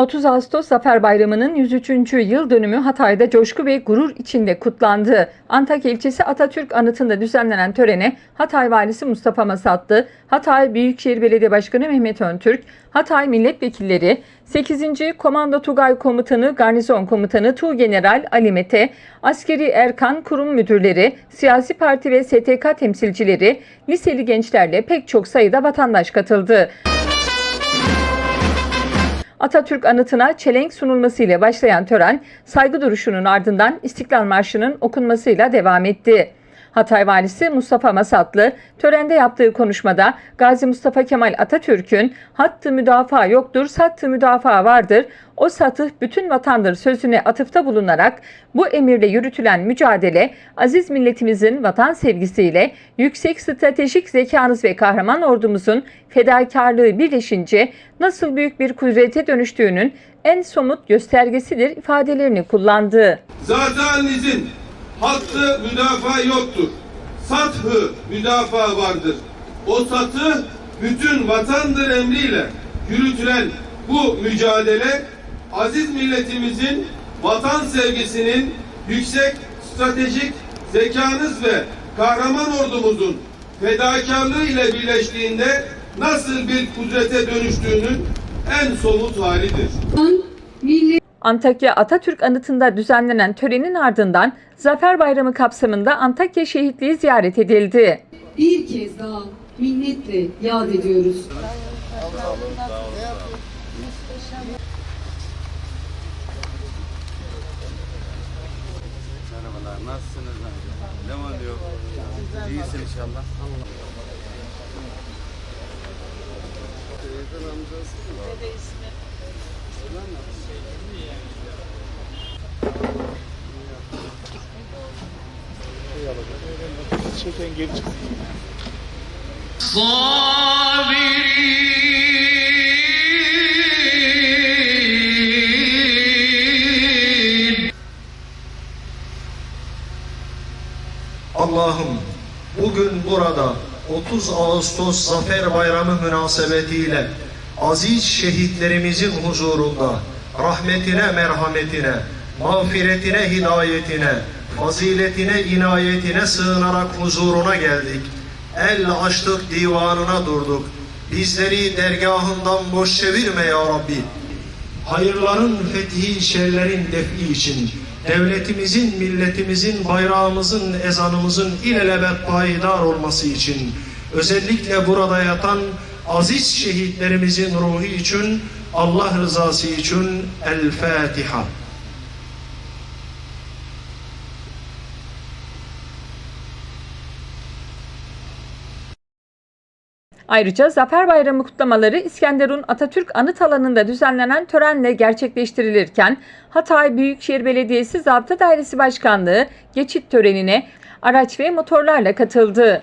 30 Ağustos Zafer Bayramı'nın 103. yıl dönümü Hatay'da coşku ve gurur içinde kutlandı. Antakya ilçesi Atatürk anıtında düzenlenen törene Hatay Valisi Mustafa Masatlı, Hatay Büyükşehir Belediye Başkanı Mehmet Öntürk, Hatay Milletvekilleri, 8. Komando Tugay Komutanı Garnizon Komutanı Tuğgeneral Ali Mete, Askeri Erkan Kurum Müdürleri, siyasi parti ve STK temsilcileri, liseli gençlerle pek çok sayıda vatandaş katıldı. Atatürk anıtına çelenk sunulmasıyla başlayan tören saygı duruşunun ardından İstiklal Marşı'nın okunmasıyla devam etti. Hatay Valisi Mustafa Masatlı törende yaptığı konuşmada Gazi Mustafa Kemal Atatürk'ün hattı müdafaa yoktur, sattı müdafaa vardır, o satıh bütün vatandır sözüne atıfta bulunarak bu emirle yürütülen mücadele aziz milletimizin vatan sevgisiyle yüksek stratejik zekanız ve kahraman ordumuzun fedakarlığı birleşince nasıl büyük bir kudrete dönüştüğünün en somut göstergesidir ifadelerini kullandı. Zatenizin hattı müdafaa yoktur. Sathı müdafaa vardır. O satı bütün vatandır emriyle yürütülen bu mücadele aziz milletimizin vatan sevgisinin yüksek stratejik zekanız ve kahraman ordumuzun fedakarlığı ile birleştiğinde nasıl bir kudrete dönüştüğünün en somut halidir. Antakya Atatürk Anıtı'nda düzenlenen törenin ardından Zafer Bayramı kapsamında Antakya Şehitliği ziyaret edildi. bir kez daha minnetle yad ediyoruz. Merhabalar, nasılsınız? Ne oluyor? İyisin inşallah. Çeken geri çık. Allah'ım bugün burada 30 Ağustos Zafer Bayramı münasebetiyle aziz şehitlerimizin huzurunda rahmetine, merhametine, mağfiretine, hidayetine, faziletine, inayetine sığınarak huzuruna geldik. El açtık divanına durduk. Bizleri dergahından boş çevirme ya Rabbi hayırların fethi, şerlerin defi için, devletimizin, milletimizin, bayrağımızın, ezanımızın ilelebet payidar olması için, özellikle burada yatan aziz şehitlerimizin ruhu için, Allah rızası için El Fatiha. Ayrıca Zafer Bayramı kutlamaları İskenderun Atatürk Anıt Alanı'nda düzenlenen törenle gerçekleştirilirken Hatay Büyükşehir Belediyesi Zabıta Dairesi Başkanlığı geçit törenine araç ve motorlarla katıldı.